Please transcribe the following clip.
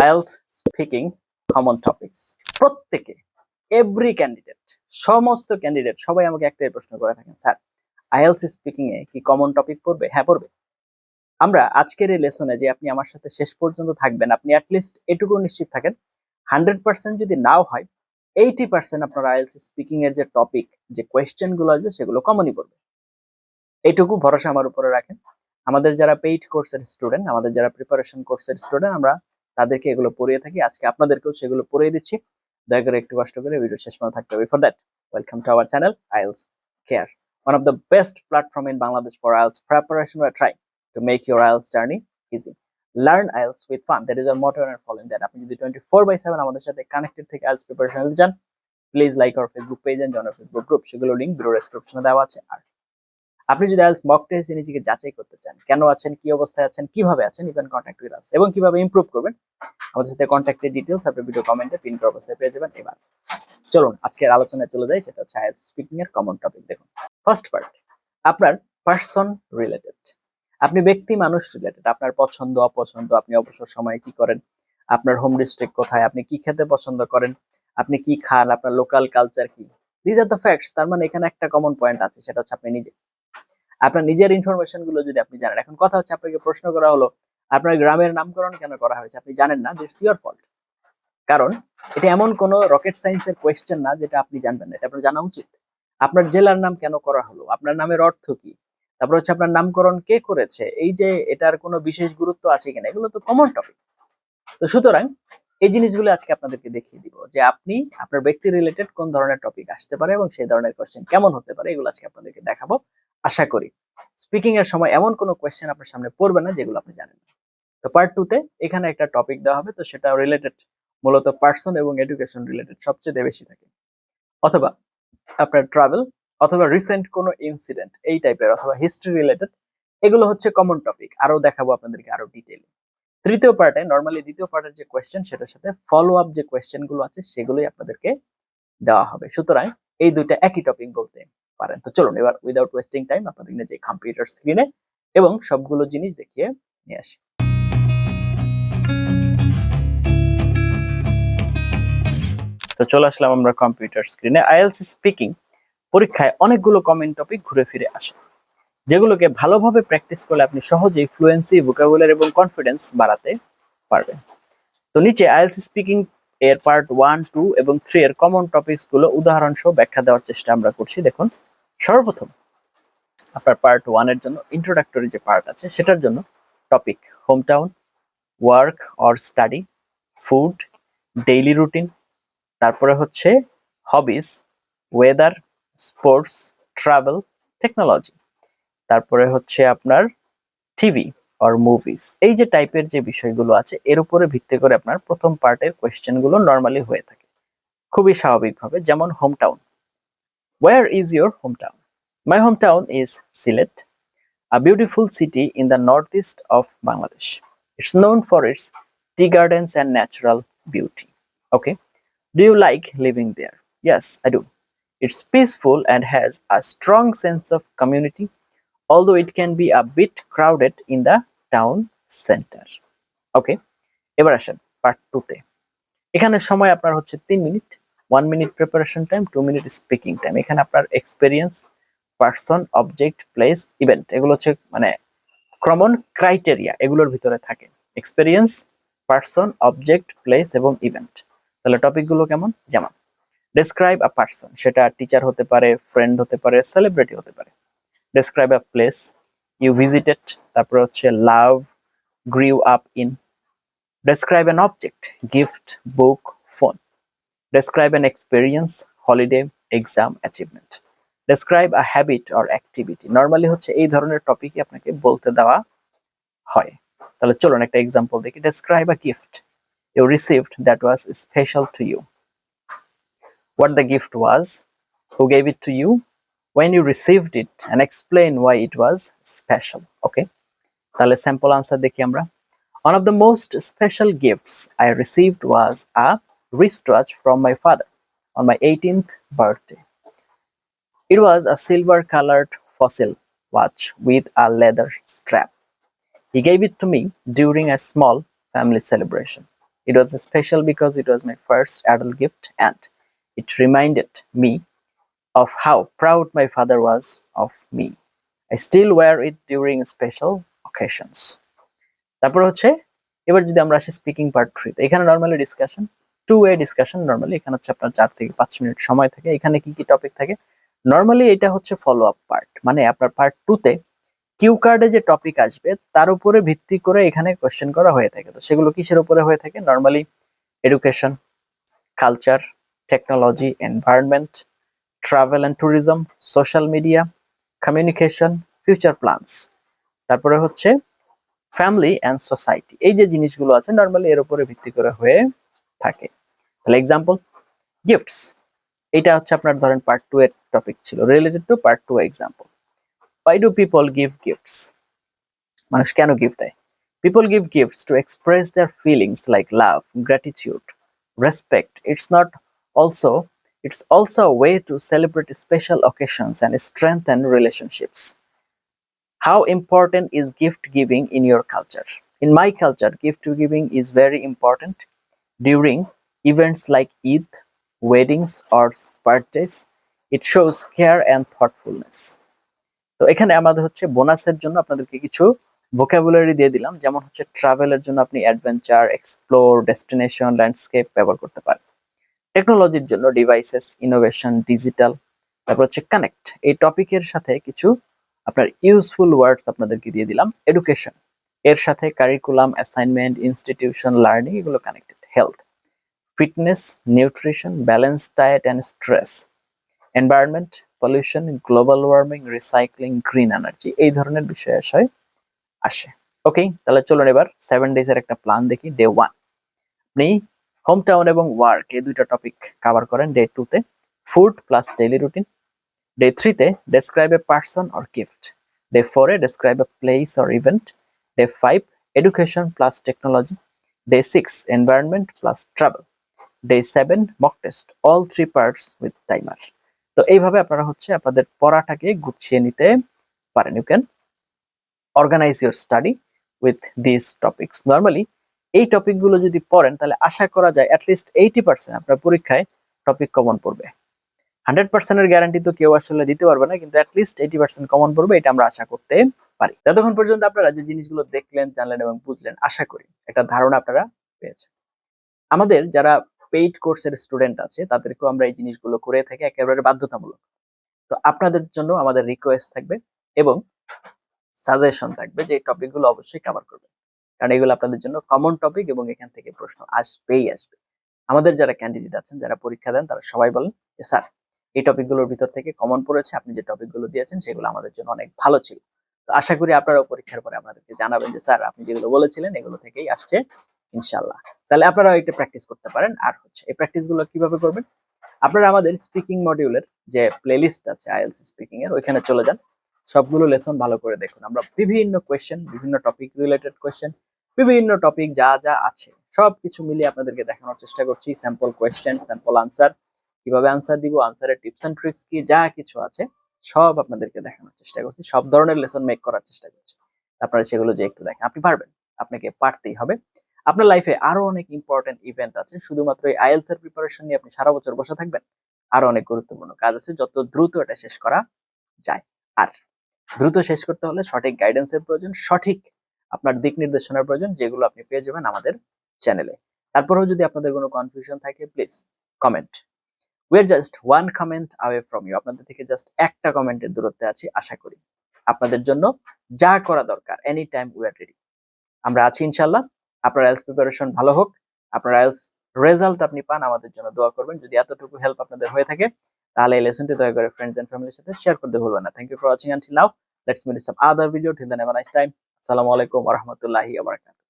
IELTS speaking common topics প্রত্যেকে every candidate সমস্ত candidate সবাই আমাকে একটাই প্রশ্ন করে থাকেন, স্যার আইএলস স্পিকিং এ কি কমন টপিক পড়বে? হ্যাঁ পড়বে। আমরা আজকের এই লেসনে যে আপনি আমার সাথে শেষ পর্যন্ত থাকবেন, আপনি অ্যাটলিস্ট এটুকু নিশ্চিত থাকেন হান্ড্রেড পার্সেন্ট যদি নাও হয় এইটি পার্সেন্ট আপনার আইএলস স্পিকিং এর যে টপিক যে কোয়েশ্চেনগুলো আসবে, সেগুলো কমনই পড়বে। এইটুকু ভরসা আমার উপরে রাখেন। আমাদের যারা পেইড কোর্সের স্টুডেন্ট আমাদের যারা প্রিপারেশন কোর্সের স্টুডেন্ট আমরা তাদেরকে এগুলো পড়িয়ে থাকি আজকে আপনাদেরকেও সেগুলো পড়িয়ে দিচ্ছি দয়া করে একটু কষ্ট করে ভিডিও শেষ পর্যন্ত থাকতে হবে for that welcome to our channel IELTS care one of the best platform in Bangladesh for IELTS preparation we are trying to make your IELTS journey easy. Learn IELTS with fun. That is our motto and following that. আপনি যদি 24 by 7 আমাদের সাথে connected থেকে IELTS preparation নিতে চান please like our Facebook page and join our Facebook group সেগুলো link video ডেসক্রিপশনে দেওয়া আছে আর আপনি যদি আইএলস মক টেস্ট নিজেকে যাচাই করতে চান, কেন আছেন, কি অবস্থায় আছেন, কীভাবে আছেন ইভেন কন্ট্যাক্ট উইথ আস এবং কীভাবে ইমপ্রুভ করবেন, আমাদের সাথে কন্ট্যাক্টের ডিটেইলস আপনি ভিডিও কমেন্টে পিন করা অবস্থায় পেয়ে যাবেন। এবার চলুন, আজকের আলোচনায় চলে যাই, সেটা হচ্ছে আইএলস স্পিকিং এর কমন টপিক দেখুন ফার্স্ট পার্ট আপনার পার্সন রিলেটেড আপনি ব্যক্তি মানুষ রিলেটেড আপনার পছন্দ, অপছন্দ, আপনি অবসর সময়ে কি করেন, আপনার হোম ডিস্ট্রিক্ট কোথায়, আপনি কি খেতে পছন্দ করেন, আপনি কি খান, আপনার লোকাল কালচার কি? দিজ আর দ্য ফ্যাক্টস তার মানে এখানে একটা কমন পয়েন্ট আছে, সেটা হচ্ছে আপনি নিজে। আপনার নিজের ইনফরমেশনগুলো যদি আপনি জানেন। এখন কথা হচ্ছে, আপনাকে প্রশ্ন করা হলো, আপনার গ্রামের নামকরণ কেন করা হয়েছে? আপনি জানেন না দিটস ইউর ফল্ট কারণ, এটা এমন কোন রকেট সায়েন্সের কোয়েশ্চেন না, যেটা আপনি জানবেন না, এটা আপনার জানা উচিত। আপনার জেলার নাম কেন করা হলো? আপনার নামের অর্থ কি? তারপর হচ্ছে, আপনার নামকরণ কে করেছে? এই যে, এটার কোনো বিশেষ গুরুত্ব আছে কিনা? এগুলো তো কমন টপিক তো সুতরাং, এই জিনিসগুলো আজকে আপনাদেরকে দেখিয়ে দিব, যে আপনি, আপনার ব্যক্তি রিলেটেড কোন ধরনের টপিক আসতে পারে এবং সেই ধরনের কোয়েশ্চেন কেমন হতে পারে, এগুলো আজকে আপনাদেরকে দেখাবো। আশা করি। স্পিকিং এর সময় এমন কোনো কোয়েশ্চেন আপনার সামনে পড়বে না, যেগুলো আপনি জানেন তো পার্ট টু তে এখানে একটা টপিক দেওয়া হবে, তো সেটা রিলেটেড মূলত পার্সন এবং এডুকেশন রিলেটেড সবচেয়ে বেশি থাকে। অথবা আপনার ট্রাভেল অথবা রিসেন্ট কোনো ইনসিডেন্ট এই টাইপের অথবা হিস্ট্রি রিলেটেড এগুলো হচ্ছে কমন টপিক আরও দেখাবো আপনাদেরকে আরও ডিটেইলে তৃতীয় পার্টে নর্মালি দ্বিতীয় পার্টের যে কোয়েশ্চেন সেটার সাথে ফলো আপ যে কোয়েশ্চেনগুলো আছে, সেগুলোই আপনাদেরকে দেওয়া হবে। সুতরাং এই দুইটা একই টপিক বলতে পারেন। তো চলুন, এবার উইদাউট ওয়েস্টিং টাইম আপনাদের যে কম্পিউটার স্ক্রিনে এবং সবগুলো জিনিস দেখিয়ে নিয়ে আসি। তো চলে আসলাম আমরা কম্পিউটার স্ক্রিনে আইএলস স্পিকিং পরীক্ষায় অনেকগুলো কমেন্ট টপিক ঘুরে ফিরে আসে, যেগুলোকে ভালোভাবে প্র্যাকটিস করলে আপনি সহজেই ফ্লুয়েন্সি ভোকাবুলারি এবং কনফিডেন্স বাড়াতে পারবেন। তো নিচে আইএলস স্পিকিং এর পার্ট ওয়ান টু এবং থ্রি এর কমন টপিকসগুলো উদাহরণ সহ ব্যাখ্যা দেওয়ার চেষ্টা আমরা করছি। দেখুন সর্বপ্রথম আপনার পার্ট ওয়ানের জন্য ইন্ট্রোডাক্টরি যে পার্ট আছে, সেটার জন্য topic home town work or study food daily routine তারপরে হচ্ছে hobbies weather sports travel technology তারপরে হচ্ছে আপনার টিভি অর মুভিস এই যে টাইপের যে বিষয়গুলো আছে, এর উপরে ভিত্তি করে আপনার প্রথম পার্টের কোয়েশ্চেনগুলো নর্মালি হয়ে থাকে। খুবই স্বাভাবিকভাবে, যেমন home town where is your hometown? My hometown is Sylhet a beautiful city in the northeast of Bangladesh. It's known for its tea gardens and natural beauty. Okay. Do you like living there? Yes, I do. It's peaceful and has a strong sense of community, although it can be a bit crowded in the town center. Okay. এবার আসেন part two তে এখানে সময় আপনার হচ্ছে তিন minute one minute preparation time two minute speaking time এখানে আপনার experience person object place event এগুলো হচ্ছে মানে কমন ক্রাইটেরিয়া এগুলোর ভিতরে থাকে। এক্সপিরিয়েন্স পার্সন অবজেক্ট প্লেস এবং ইভেন্ট তাহলে টপিকগুলো কেমন? যেমন ডেসক্রাইব আ পার্সন সেটা টিচার হতে পারে ফ্রেন্ড হতে পারে সেলিব্রিটি হতে পারে। Describe a place you visited তারপরে হচ্ছে love grew up in describe an object gift book phone describe an experience holiday exam achievement describe a habit or activity normally হচ্ছে এই ধরনের টপিকই আপনাকে বলতে দেওয়া হয়। তাহলে চলুন একটা এক্সাম্পল দেখি। Describe a gift you received that was special to you what the gift was, who gave it to you, when you received it, and explain why it was special okay? তাহলে sample answer দেখি আমরা। One of the most special gifts i received was a wristwatch from my father on my 18th birthday it was a silver colored fossil watch with a leather strap. He gave it to me during a small family celebration. It was special because it was my first adult gift and it reminded me of how proud my father was of me. I still wear it during special occasions. তারপর হচ্ছে এবার যদি আমরা আসি speaking part three এখানে normally discussion two way discussion normally এখানে হচ্ছে আপনার চার থেকে পাঁচ মিনিট সময় থাকে। এখানে কি কি টপিক থাকে? নর্মালি এটা হচ্ছে ফলো আপ পার্ট মানে আপনার পার্ট টুতে কিউ কার্ডে যে টপিক আসবে, তার উপরে ভিত্তি করে এখানে কোশ্চেন করা হয়ে থাকে। তো সেগুলো কিসের উপরে হয়ে থাকে? Normally education culture technology environment travel and tourism social media communication future plans তারপরে হচ্ছে ফ্যামিলি অ্যান্ড সোসাইটি এই যে জিনিসগুলো আছে নর্মালি এর উপরে ভিত্তি করে হয়ে থাকে। তাহলে এক্সাম্পল গিফটস এটা হচ্ছে আপনার ধরেন পার্ট টু এর টপিক ছিল related to part two example why do people give gifts মানুষ কেন গিফট দেয় people give gifts to express their feelings like love gratitude respect it's not also it's also a way to celebrate special occasions and strengthen relationships. How important is gift giving in your culture? In my culture, gift giving is very important during events like Eid, weddings, or birthdays. It shows care and thoughtfulness. তো এখানে আমাদের হচ্ছে বোনাসের জন্য আপনাদেরকে কিছু vocabulary দিয়ে দিলাম যেমন হচ্ছে ট্রাভেলের জন্য আপনি অ্যাডভেঞ্চার এক্সপ্লোর ডেস্টিনেশন ল্যান্ডস্কেপ ব্যবহার করতে পারেন টেকনোলজির জন্য ডিভাইসেস ইনোভেশন ডিজিটাল তারপর হচ্ছে কানেক্ট এই টপিকের সাথে কিছু আপনার ইউজফুল ওয়ার্ডস আপনাদেরকে দিয়ে দিলাম এডুকেশন এর সাথে কারিকুলাম অ্যাসাইনমেন্ট ইনস্টিটিউশন লার্নিং এগুলো connected health fitness, nutrition, balance, diet and stress, environment, pollution, global warming, recycling, green energy, এই ধরনের বিষয় আশয় আসে। ওকে তাহলে চলুন এবার সেভেন ডেজ এর একটা প্ল্যান দেখি ডে ওয়ান আপনি হোম টাউন এবং ওয়ার্ক এই দুইটা টপিক কভার করেন ডে টুতে food plus daily routine day থ্রিতে describe a person or gift day ফোরে describe a place or event day five education plus technology day six environment plus travel day seven mock test all three parts with timer তো এইভাবে আপনারা হচ্ছে আপনাদের পড়াটাকে গুছিয়ে নিতে পারেন। You can organise your study with this topics normally এই টপিকগুলো যদি পড়েন, তাহলে আশা করা যায় অ্যাটলিস্ট এইটি পার্সেন্ট আপনার পরীক্ষায় টপিক কমন পড়বে। হান্ড্রেড পার্সেন্টের গ্যারান্টি তো কেউ আসলে দিতে পারবে না, কিন্তু অ্যাটলিস্ট এইটি পার্সেন্ট কমন পড়বে, এটা আমরা আশা করতে পারি। ততক্ষণ পর্যন্ত আপনারা যে জিনিসগুলো দেখলেন, জানলেন এবং বুঝলেন, আশা করি একটা ধারণা আপনারা পেয়েছেন। আমাদের যারা পেইড কোর্সের স্টুডেন্ট আছে, তাদেরকেও আমরা এই জিনিসগুলো করে থাকি একেবারে বাধ্যতামূলক। তো আপনাদের জন্য আমাদের রিকোয়েস্ট থাকবে এবং সাজেশন থাকবে যে টপিকগুলো অবশ্যই কভার করবে কারণ এগুলো আপনাদের জন্য কমন টপিক এবং এখান থেকে প্রশ্ন আসবেই আসবে। আমাদের যারা ক্যান্ডিডেট আছেন, যারা পরীক্ষা দেন, তারা সবাই বলেন যে, স্যার, এই টপিকগুলোর ভিতর থেকে কমন পড়েছে, আপনি যে টপিকগুলো দিয়েছেন, সেগুলো আমাদের জন্য অনেক ভালো ছিল। তো আশা করি আপনারাও পরীক্ষার পরে আপনাদেরকে জানাবেন যে, স্যার, আপনি যেগুলো বলেছিলেন, এগুলো থেকেই আসছে। ইনশাল্লাহ তাহলে আপনারা এটা প্র্যাকটিস করতে পারেন। আর হচ্ছে, এই প্র্যাকটিসগুলো কীভাবে করবেন? আপনারা আমাদের স্পিকিং মডিউলের যে প্লেলিস্ট আছে আইএলসি স্পিকিং এর, ওইখানে চলে যান। সবগুলো লেসন ভালো করে দেখুন। আমরা বিভিন্ন কোয়েশ্চেন বিভিন্ন টপিক রিলেটেড কোয়েশ্চেন বিভিন্ন টপিক যা যা আছে, সবকিছু মিলিয়ে আপনাদেরকে দেখানোর চেষ্টা করছি। স্যাম্পল কোয়েশ্চেন স্যাম্পল আনসার কীভাবে আনসার দিব আনসারের টিপস এন্ড ট্রিক্স কি, যা কিছু আছে, সব আপনাদেরকে দেখানোর চেষ্টা করছি। সব ধরনের লেসন মেক করার চেষ্টা করছি। আপনারা সেগুলো যে একটু দেখেন, আপনি পারবেন। আপনাকে পারতেই হবে। আপনার লাইফে আরও অনেক ইম্পর্টেন্ট ইভেন্ট আছে। শুধুমাত্র এই আইএলস এর প্রিপারেশন নিয়ে আপনি সারা বছর বসে থাকবেন। আরও অনেক গুরুত্বপূর্ণ কাজ আছে। যত দ্রুত এটা শেষ করা যায়। আর দ্রুত শেষ করতে হলে সঠিক গাইডেন্সের প্রয়োজন, সঠিক আপনার দিক নির্দেশনার প্রয়োজন, যেগুলো আপনি পেয়ে যাবেন আমাদের চ্যানেলে তারপরেও যদি আপনাদের কোনো কনফিউশন থাকে please comment we are just one comment away from you আপনাদের থেকে জাস্ট একটা কমেন্টের দূরত্বে আছি, আশা করি। আপনাদের জন্য যা করা দরকার any time we are ready আমরা আছি ইনশাল্লাহ আপনার আইলস প্রিপারেশন ভালো হোক, আপনার এলস রেজাল্ট আপনি পান, আমাদের জন্য দোয়া করবেন। যদি এতটুকু হেল্প আপনাদের হয়ে থাকে, তাহলে এই লেসনটি দয়া করে ফ্রেন্ডস এন্ড ফ্যামিলির সাথে শেয়ার করতে ভুলবেন না। Thank you for watching until now let's meet some other video till then have a nice time আসসালামু আলাইকুম ওয়া রাহমাতুল্লাহি ওয়া বারাকাতুহু